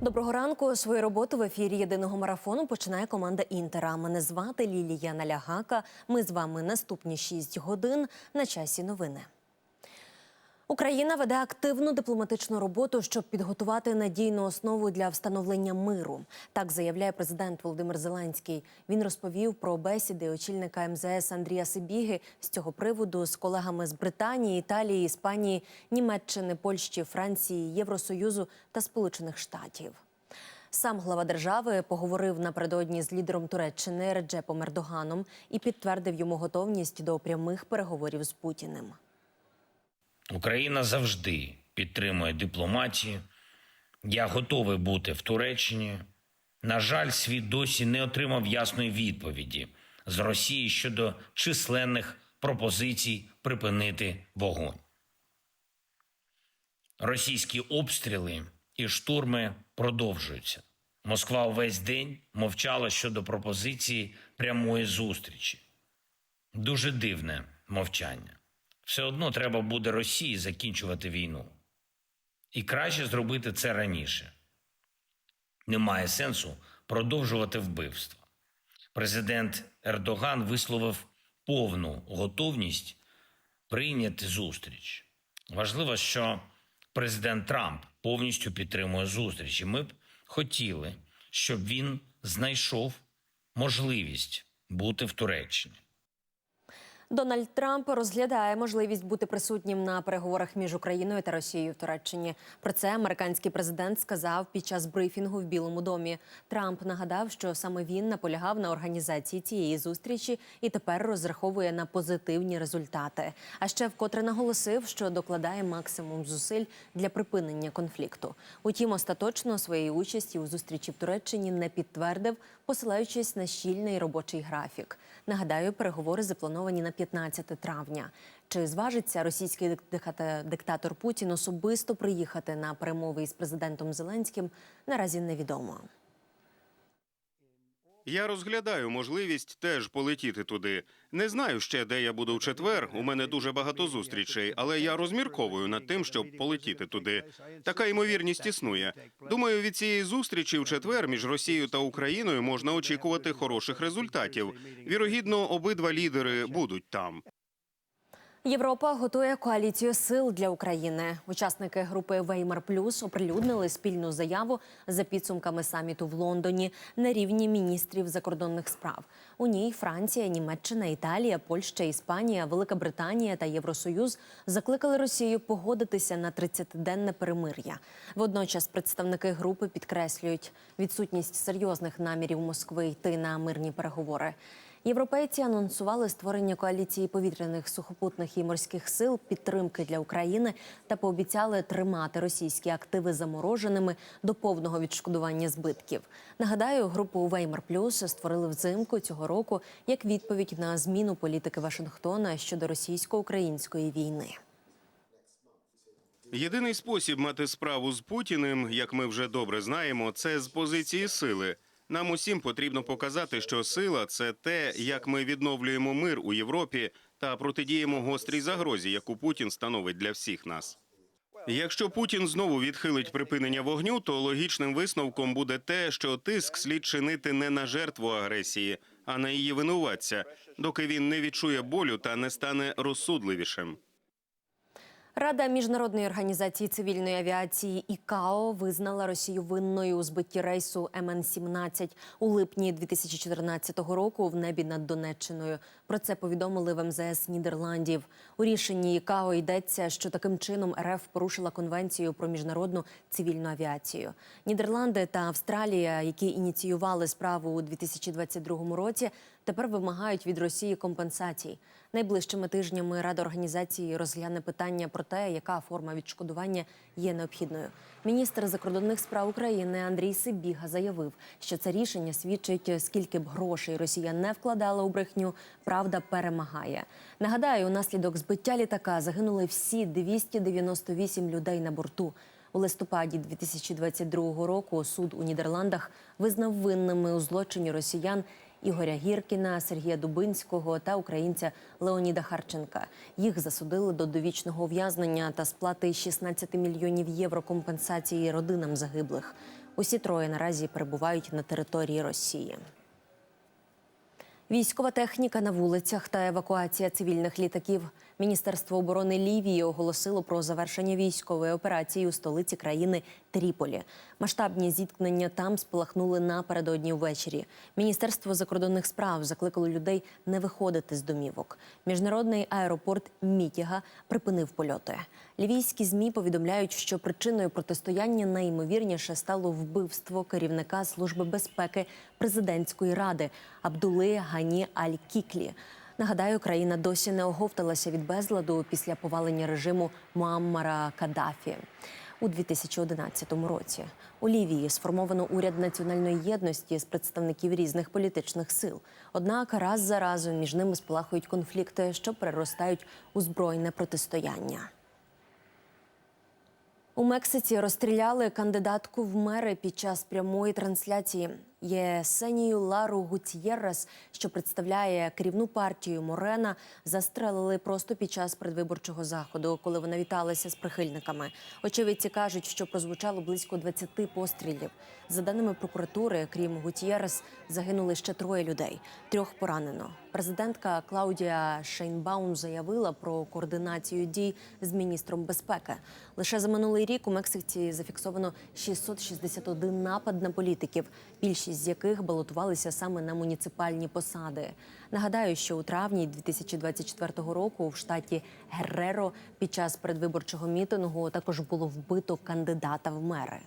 Доброго ранку. Свою роботу в ефірі єдиного марафону починає команда Інтера. Мене звати Лілія Налягака. Ми з вами наступні 6 годин на часі новини. Україна веде активну дипломатичну роботу, щоб підготувати надійну основу для встановлення миру. Так заявляє президент Володимир Зеленський. Він розповів про бесіди очільника МЗС Андрія Сибіги з цього приводу з колегами з Британії, Італії, Іспанії, Німеччини, Польщі, Франції, Євросоюзу та Сполучених Штатів. Сам глава держави поговорив напередодні з лідером Туреччини Реджепом Ердоганом і підтвердив йому готовність до прямих переговорів з Путіним. Україна завжди підтримує дипломатію. Я готовий бути в Туреччині. На жаль, світ досі не отримав ясної відповіді з Росії щодо численних пропозицій припинити вогонь. Російські обстріли і штурми продовжуються. Москва увесь день мовчала щодо пропозиції прямої зустрічі. Дуже дивне мовчання. Все одно треба буде Росії закінчувати війну. І краще зробити це раніше. Немає сенсу продовжувати вбивство. Президент Ердоган висловив повну готовність прийняти зустріч. Важливо, що президент Трамп повністю підтримує зустріч. І ми б хотіли, щоб він знайшов можливість бути в Туреччині. Дональд Трамп розглядає можливість бути присутнім на переговорах між Україною та Росією в Туреччині. Про це американський президент сказав під час брифінгу в Білому домі. Трамп нагадав, що саме він наполягав на організації цієї зустрічі і тепер розраховує на позитивні результати. А ще вкотре наголосив, що докладає максимум зусиль для припинення конфлікту. Утім, остаточно своєї участі у зустрічі в Туреччині не підтвердив, посилаючись на щільний робочий графік. Нагадаю, переговори заплановані на 15 травня. Чи зважиться російський диктатор Путін особисто приїхати на перемови із президентом Зеленським, наразі невідомо. Я розглядаю можливість теж полетіти туди. Не знаю ще, де я буду в четвер. У мене дуже багато зустрічей, але я розмірковую над тим, щоб полетіти туди. Така ймовірність існує. Думаю, від цієї зустрічі в четвер між Росією та Україною можна очікувати хороших результатів. Вірогідно, обидва лідери будуть там. Європа готує коаліцію сил для України. Учасники групи Веймар Плюс оприлюднили спільну заяву за підсумками саміту в Лондоні на рівні міністрів закордонних справ. У ній Франція, Німеччина, Італія, Польща, Іспанія, Велика Британія та Євросоюз закликали Росію погодитися на 30-денне перемир'я. Водночас представники групи підкреслюють відсутність серйозних намірів Москви йти на мирні переговори. Європейці анонсували створення коаліції повітряних сухопутних і морських сил підтримки для України та пообіцяли тримати російські активи замороженими до повного відшкодування збитків. Нагадаю, групу Веймар Плюс створили взимку цього року як відповідь на зміну політики Вашингтона щодо російсько-української війни. Єдиний спосіб мати справу з Путіним, як ми вже добре знаємо, це з позиції сили. Нам усім потрібно показати, що сила це те, як ми відновлюємо мир у Європі та протидіємо гострій загрозі, яку Путін становить для всіх нас. Якщо Путін знову відхилить припинення вогню, то логічним висновком буде те, що тиск слід чинити не на жертву агресії, а на її винуватця, доки він не відчує болю та не стане розсудливішим. Рада міжнародної організації цивільної авіації ІКАО визнала Росію винною у збитті рейсу МН-17 у липні 2014 року в небі над Донеччиною. Про це повідомили в МЗС Нідерландів. У рішенні ІКАО йдеться, що таким чином РФ порушила конвенцію про міжнародну цивільну авіацію. Нідерланди та Австралія, які ініціювали справу у 2022 році, тепер вимагають від Росії компенсацій. Найближчими тижнями Рада організації розгляне питання про те, яка форма відшкодування є необхідною. Міністр закордонних справ України Андрій Сибіга заявив, що це рішення свідчить, скільки б грошей Росія не вкладала у брехню, правда перемагає. Нагадаю, унаслідок збиття літака загинули всі 298 людей на борту. У листопаді 2022 року суд у Нідерландах визнав винними у злочині росіян Ігоря Гіркіна, Сергія Дубинського та українця Леоніда Харченка. Їх засудили до довічного ув'язнення та сплати 16 мільйонів євро компенсації родинам загиблих. Усі троє наразі перебувають на території Росії. Військова техніка на вулицях та евакуація цивільних літаків. Міністерство оборони Лівії оголосило про завершення військової операції у столиці країни Тріполі. Масштабні зіткнення там спалахнули напередодні ввечері. Міністерство закордонних справ закликало людей не виходити з домівок. Міжнародний аеропорт Мітіга припинив польоти. Лівійські змі повідомляють, що причиною протистояння найімовірніше стало вбивство керівника служби безпеки президентської ради Абдули Гані Аль-Кіклі. Нагадаю, країна досі не оговталася від безладу після повалення режиму Муаммара Каддафі. У 2011 році у Лівії сформовано уряд національної єдності з представників різних політичних сил. Однак раз за разом між ними спалахують конфлікти, що переростають у збройне протистояння. У Мексиці розстріляли кандидатку в мери під час прямої трансляції. Єсенію Лару Гутьєррес, що представляє керівну партію Морена, застрелили просто під час предвиборчого заходу, коли вона віталася з прихильниками. Очевидці кажуть, що прозвучало близько 20 пострілів. За даними прокуратури, крім Гутьєррес, загинули ще троє людей. Трьох поранено. Президентка Клаудія Шейнбаум заявила про координацію дій з міністром безпеки. Лише за минулий рік у Мексиці зафіксовано 661 напад на політиків, більшість з яких балотувалися саме на муніципальні посади. Нагадаю, що у травні 2024 року в штаті Герреро під час передвиборчого мітингу також було вбито кандидата в мери.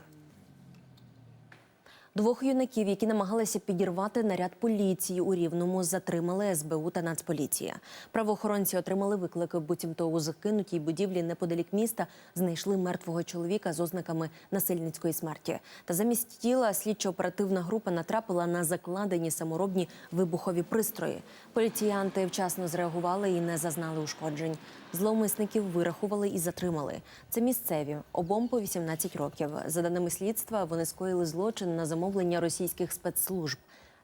Двох юнаків, які намагалися підірвати наряд поліції у Рівному, затримали СБУ та Нацполіція. Правоохоронці отримали виклики, буцімто у закинутій будівлі неподалік міста знайшли мертвого чоловіка з ознаками насильницької смерті. Та замість тіла слідчо-оперативна група натрапила на закладені саморобні вибухові пристрої. Поліціянти вчасно зреагували і не зазнали ушкоджень. Зловмисників вирахували і затримали. Це місцеві обом по 18 років. За даними слідства, вони скоїли злочин на замовлення російських спецслужб.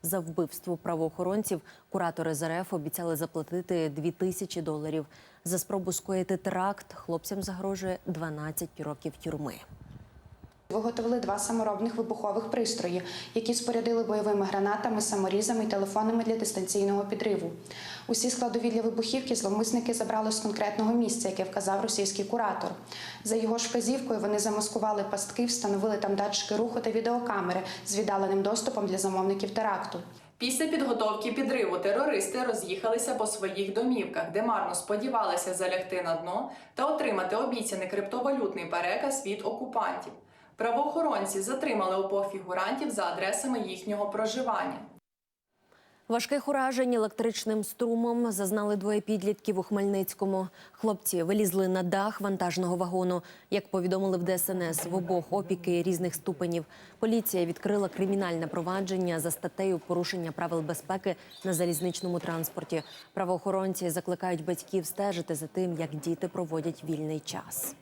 За вбивство правоохоронців куратори ЗРФ обіцяли заплатити 2 тисячі доларів. За спробу скоїти теракт хлопцям загрожує 12 років тюрми. Виготовили два саморобних вибухових пристрої, які спорядили бойовими гранатами, саморізами і телефонами для дистанційного підриву. Усі складові для вибухівки зловмисники забрали з конкретного місця, яке вказав російський куратор. За його ж вказівкою вони замаскували пастки, встановили там датчики руху та відеокамери з віддаленим доступом для замовників теракту. Після підготовки підриву терористи роз'їхалися по своїх домівках, де марно сподівалися залягти на дно та отримати обіцяний криптовалютний переказ від окупантів. Правоохоронці затримали обох фігурантів за адресами їхнього проживання. Важких уражень електричним струмом зазнали двоє підлітків у Хмельницькому. Хлопці вилізли на дах вантажного вагону. Як повідомили в ДСНС, в обох опіки різних ступенів. Поліція відкрила кримінальне провадження за статтею порушення правил безпеки на залізничному транспорті. Правоохоронці закликають батьків стежити за тим, як діти проводять вільний час.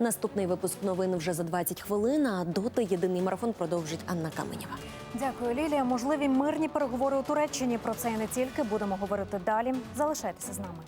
Наступний випуск новин вже за 20 хвилин. А доти єдиний марафон продовжить Анна Каменєва. Дякую, Лілія. Можливі мирні переговори у Туреччині. Про це і не тільки будемо говорити далі. Залишайтеся з нами.